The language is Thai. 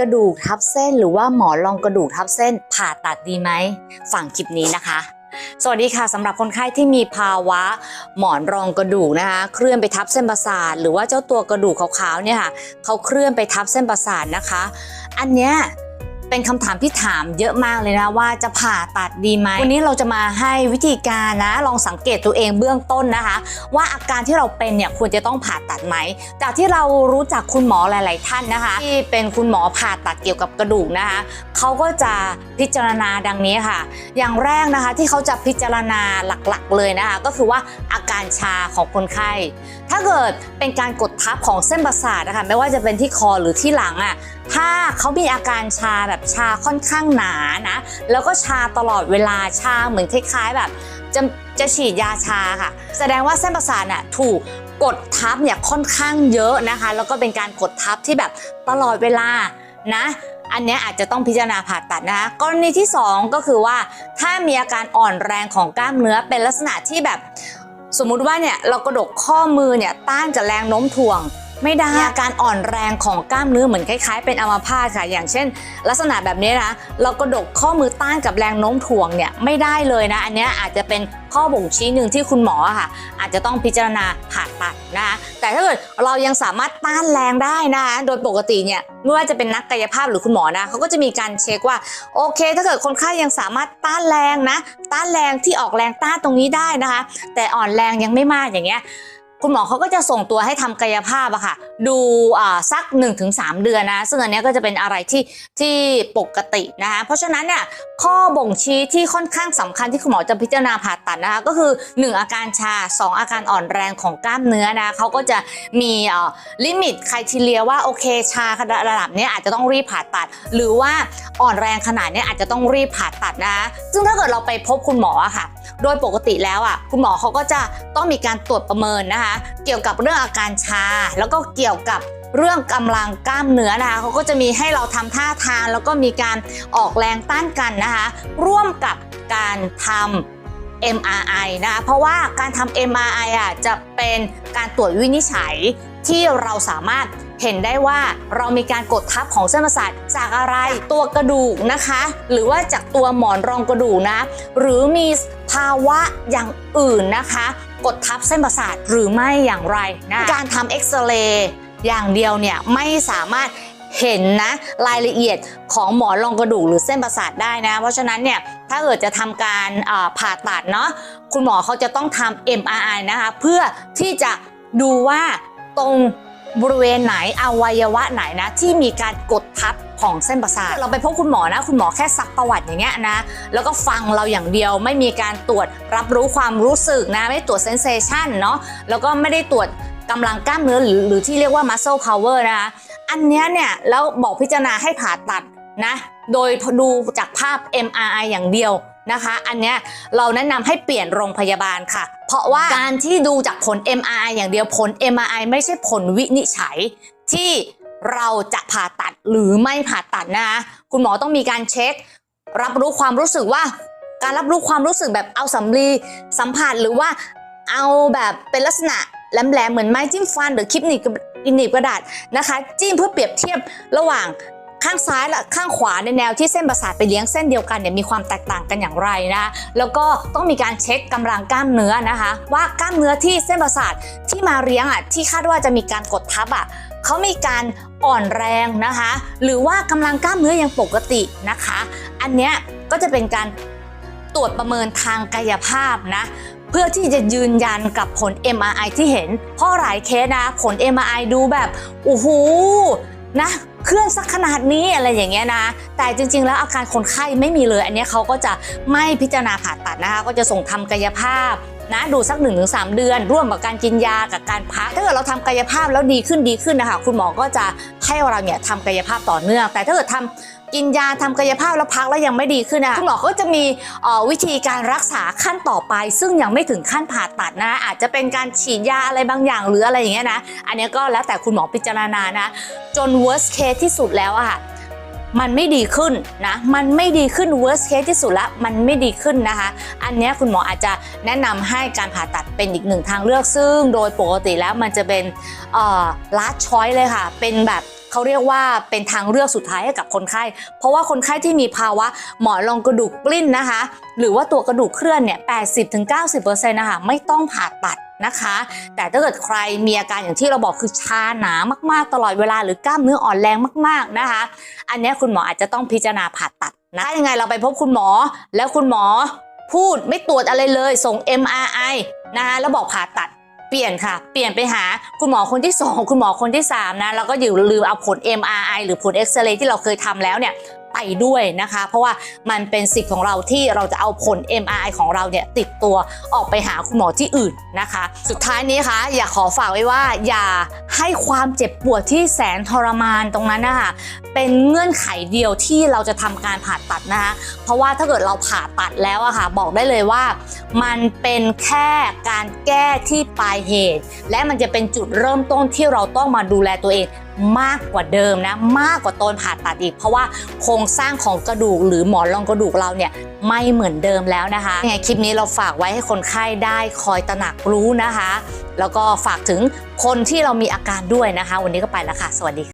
กระดูกทับเส้นหรือว่าหมอนรองกระดูกทับเส้นผ่าตัดดีไหมฟังคลิปนี้นะคะ สวัสดีค่ะสำหรับคนไข้ที่มีภาวะหมอนรองกระดูกนะคะ เคลื่อนไปทับเส้นประสาท หรือว่าเจ้าตัวกระดูกขาวๆเนี่ยค่ะเขาเคลื่อนไปทับเส้นประสาทนะคะ อันเนี้ย เป็นคำถามที่ถามเยอะมากเลยนะว่าจะผ่าตัดดีไหมวันนี้เราจะมาให้วิธีการนะลองสังเกตตัวเองเบื้องต้นนะคะ ว่าอาการที่เราเป็นเนี่ยควรจะต้องผ่าตัดไหม จากที่เรารู้จักคุณหมอหลาย ๆ ท่านนะคะ ที่เป็นคุณหมอผ่าตัดเกี่ยวกับกระดูกนะคะเขาก็จะพิจารณาดังนี้ค่ะ อย่างแรกนะคะที่เขาจะพิจารณาหลัก ๆ เลยนะคะ ก็คือว่าอาการชาของคนไข้ ถ้าเกิดเป็นการกดทับของเส้นประสาทนะคะไม่ว่าจะเป็นที่คอหรือที่หลังอะถ้าเขามีอาการชาแบบชาค่อนข้างหนานะ แล้วก็ชาตลอดเวลาชาเหมือนคล้ายๆแบบจะจะฉีดยาชาค่ะ แสดงว่าเส้นประสาทน่ะถูกกดทับเนี่ยค่อนข้างเยอะนะคะ แล้วก็เป็นการกดทับที่แบบตลอดเวลานะ อันนี้อาจจะต้องพิจารณาผ่าตัดนะคะกรณีที่ 2 ก็คือว่าถ้ามีอาการอ่อนแรงของกล้ามเนื้อเป็นลักษณะที่แบบ สมมุติว่าเนี่ยเรากระดกข้อมือเนี่ยต้านกับแรงโน้มถ่วง ไม่ได้มีอาการอ่อนแรงของกล้ามเนื้อเหมือนคล้ายๆ เป็นอัมพาตค่ะ อย่างเช่น ลักษณะแบบนี้นะเรากระดกข้อมือต้านกับแรงโน้มถ่วงเนี่ยไม่ได้เลยนะ อันนี้อาจจะเป็นข้อบ่งชี้หนึ่งที่คุณหมอค่ะ อาจจะต้องพิจารณาผ่าตัดนะคะแต่ถ้าเกิดเรายังสามารถต้านแรงได้นะคะโดยปกติเนี่ยไม่ว่าจะเป็นนักกายภาพหรือคุณหมอนะเขาก็จะมีการเช็คว่าโอเค ถ้าเกิดคนไข้ยังสามารถต้านแรงนะ ต้านแรงที่ออกแรงต้านตรงนี้ได้นะคะ แต่อ่อนแรงยังไม่มากอย่างเงี้ย คุณหมอเขาก็จะส่งตัวให้ทำกายภาพอะค่ะ ดูอ่าสัก 1-3 เดือนนะ ซึ่งอันนี้ก็จะเป็นอะไรที่ที่ปกตินะคะ เพราะฉะนั้นเนี่ยข้อบ่งชี้ที่ค่อนข้างสำคัญที่คุณหมอจะพิจารณาผ่าตัดนะคะ ก็คือ 1 อาการชา 2 อาการอ่อนแรงของกล้ามเนื้อนะเขาก็จะมีลิมิตค r i ทีเรียว่าโอเคชาระดับนี้อาจจะต้องรีบผ่าตัด หรือว่าอ่อนแรงขนาดนี้อาจจะต้องรีบผ่าตัดนะ ซึ่งถ้าเกิดเราไปพบคุณหมออะค่ะ โดยปกติแล้วอะคุณหมอเขาก็จะต้องมีการตรวจประเมินนะคะ เกี่ยวกับเรื่องอาการชา แล้วก็เกี่ยวกับเรื่องกำลังกล้ามเนื้อนะคะเขาก็จะมีให้เราทำท่าทางแล้วก็มีการออกแรงต้านกันนะคะ ร่วมกับการทำ MRI นะคะเพราะว่าการทำ MRI อะจะเป็นการตรวจวินิจฉัยที่เราสามารถ เห็นได้ว่าเรามีการกดทับของเส้นประสาทจากอะไรตัวกระดูกนะคะ หรือว่าจากตัวหมอนรองกระดูกนะ หรือมีภาวะอย่างอื่นนะคะ กดทับเส้นประสาทหรือไม่อย่างไรนะการทำเอ็กซเรย์อย่างเดียวเนี่ยไม่สามารถเห็นนะรายละเอียดของหมอนรองกระดูกหรือเส้นประสาทได้นะ เพราะฉะนั้นเนี่ยถ้าเกิดจะทำการผ่าตัดเนาะคุณหมอเขาจะต้องทำ MRI นะคะ เพื่อที่จะดูว่าตรง บริเวณไหนอวัยวะไหนนะ ที่มีการกดทับของเส้นประสาทเราไปพบคุณหมอนะ คุณหมอแค่ซักประวัติอย่างเงี้ยนะ แล้วก็ฟังเราอย่างเดียวไม่มีการตรวจรับรู้ความรู้สึกนะ ไม่ตรวจเซนเซชันเนาะแล้วก็ไม่ได้ตรวจกำลังกล้ามเนื้อหรือหรือที่เรียกว่า muscle power นะคะอันเนี้ยเนี่ยแล้วบอกพิจารณาให้ผ่าตัดนะ โดยดูจากภาพ MRI อย่างเดียว นะคะ อันเนี้ยเราแนะนำให้เปลี่ยนโรงพยาบาลค่ะ เพราะว่าการที่ดูจากผล MRI อย่างเดียวผล MRI ไม่ใช่ผลวินิจฉัยที่เราจะผ่าตัดหรือไม่ผ่าตัดนะคะคุณหมอต้องมีการเช็ค รับรู้ความรู้สึกว่า การรับรู้ความรู้สึกแบบเอาสำลีสัมผัสหรือว่าเอาแบบเป็นลักษณะแหลมๆเหมือนไม้จิ้มฟันหรือคลิปหนีบกระหนีบกระดาษนะคะ จิ้มเพื่อเปรียบเทียบระหว่าง ข้างซ้ายและข้างขวาในแนวที่เส้นประสาทไปเลี้ยงเส้นเดียวกันเนี่ยมีความแตกต่างกันอย่างไรนะแล้วก็ต้องมีการเช็คกำลังกล้ามเนื้อนะคะ ว่ากล้ามเนื้อที่เส้นประสาทที่มาเลี้ยงอะที่คาดว่าจะมีการกดทับอะเขามีการอ่อนแรงนะคะ หรือว่ากำลังกล้ามเนื้อยังปกตินะคะ อันเนี้ยก็จะเป็นการตรวจประเมินทางกายภาพนะเพื่อที่จะยืนยันกับผล MRI ที่เห็น เพราะหลายเคสนะ ผล MRI ดูแบบโอ้โหนะ เคลื่อนสักขนาดนี้อะไรอย่างเงี้ยนะ แต่จริง ๆ แล้วอาการคนไข้ไม่มีเลย อันนี้เขาก็จะไม่พิจารณาผ่าตัดนะคะ ก็จะส่งทำกายภาพ นะดูสัก 1-3 เดือน ร่วมกับการกินยากับการพักถ้าเกิดเราทำกายภาพแล้วดีขึ้นดีขึ้นนะคะคุณหมอก็จะให้เราเนี่ยทำกายภาพต่อเนื่อง แต่ถ้าเกิดทำกินยาทำกายภาพแล้วพักแล้วยังไม่ดีขึ้นนะคุณหมอก็จะมีออวิธีการรักษาขั้นต่อไป ซึ่งยังไม่ถึงขั้นผ่าตัดนะ อาจจะเป็นการฉีดยาอะไรบางอย่างหรืออะไรอย่างเงี้ยนะ อันนี้ก็แล้วแต่คุณหมอพิจารณานะ จน worst case ที่สุดแล้วอะค่ะ มันไม่ดีขึ้นนะมันไม่ดีขึ้น worst case ที่สุดละมันไม่ดีขึ้นนะคะ อันนี้คุณหมออาจจะแนะนำให้การผ่าตัดเป็นอีกหนึ่งทางเลือก ซึ่งโดยปกติแล้วมันจะเป็น last choice เลยค่ะ เป็นแบบเขาเรียกว่าเป็นทางเลือกสุดท้ายให้กับคนไข้ เพราะว่าคนไข้ที่มีภาวะหมอนรองกระดูกกลิ้นนะคะ หรือว่าตัวกระดูกเคลื่อนเนี่ย 80-90%นะคะไม่ต้องผ่าตัดนะคะ แต่ถ้าเกิดใครมีอาการอย่างที่เราบอกคือชาหนามากๆ ตลอดเวลาหรือกล้ามเนื้ออ่อนแรงมากๆนะคะ อันนี้คุณหมออาจจะต้องพิจารณาผ่าตัดนะถ้ายังไงเราไปพบคุณหมอ แล้วคุณหมอพูดไม่ตรวจอะไรเลย ส่ง MRI นะคะแล้วบอกผ่าตัดเปลี่ยนค่ะ เปลี่ยนไปหาคุณหมอคนที่ 2 คุณหมอคนที่ 3 นะ แล้วก็อย่าลืมเอาผล MRI หรือผลเอ็กซเรย์ที่เราเคยทำแล้วเนี่ย ไปด้วยนะคะ เพราะว่ามันเป็นสิทธิ์ของเราที่เราจะเอาผล MRI ของเราเนี่ยติดตัวออกไปหาคุณหมอที่อื่นนะคะ สุดท้ายนี้ค่ะอยากขอฝากไว้ว่า อย่าให้ความเจ็บปวดที่แสนทรมานตรงนั้นนะคะเป็นเงื่อนไขเดียวที่เราจะทำการผ่าตัดนะคะ เพราะว่าถ้าเกิดเราผ่าตัดแล้วอะค่ะบอกได้เลยว่า มันเป็นแค่การแก้ที่ปลายเหตุ และมันจะเป็นจุดเริ่มต้นที่เราต้องมาดูแลตัวเอง มากกว่าเดิมนะมากกว่าตอนผ่าตัดอีก เพราะว่าโครงสร้างของกระดูกหรือหมอนรองกระดูกเราเนี่ยไม่เหมือนเดิมแล้วนะคะยังไงคลิปนี้เราฝากไว้ให้คนไข้ได้คอยตระหนักรู้นะคะ แล้วก็ฝากถึงคนที่เรามีอาการด้วยนะคะ วันนี้ก็ไปแล้วค่ะ สวัสดีค่ะ